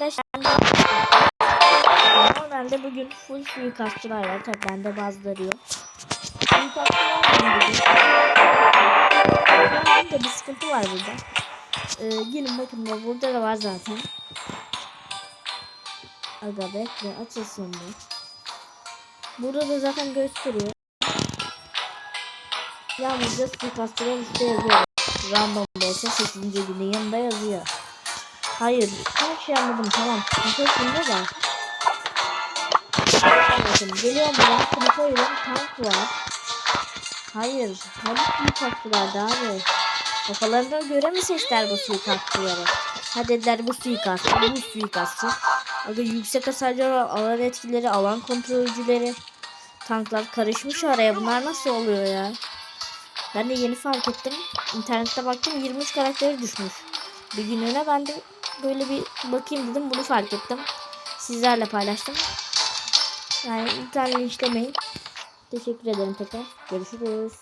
Arkadaşlar normalde bugün full suikastçılar var. Tabi bende bazıları yok. Suikastçılar bugün. Bir sıkıntı var burada. Ee, gelin bakın da burada da var zaten. Aga bekle açılsın bu. Burada da zaten gösteriyor. Yalnızca suikastçılar üstte yazıyor. Random vs 8. günün yanında yazıyor. Hayır, her şey anladım tamam. Sıkıntı bunda da. Bakın geliyorum buradan sınıfa yürüyorum tank var. Hayır, hani suikastçılardı abi. Kafalarına göre mi seçtiler bu suikastçıları? Ha dediler bu suikastçı, bu suikastçı. Aga yüksek hasarlı alan etkileri, alan kontrolcüleri. Tanklar karışmış araya. Bunlar nasıl oluyor ya? Ben de yeni fark ettim. İnternette baktım 23 karakteri düşmüş. Bir gününe ben de böyle bir bakayım dedim. Bunu fark ettim. Sizlerle paylaştım. Yani lütfen linçlemeyin. Teşekkür ederim tekrar. Görüşürüz.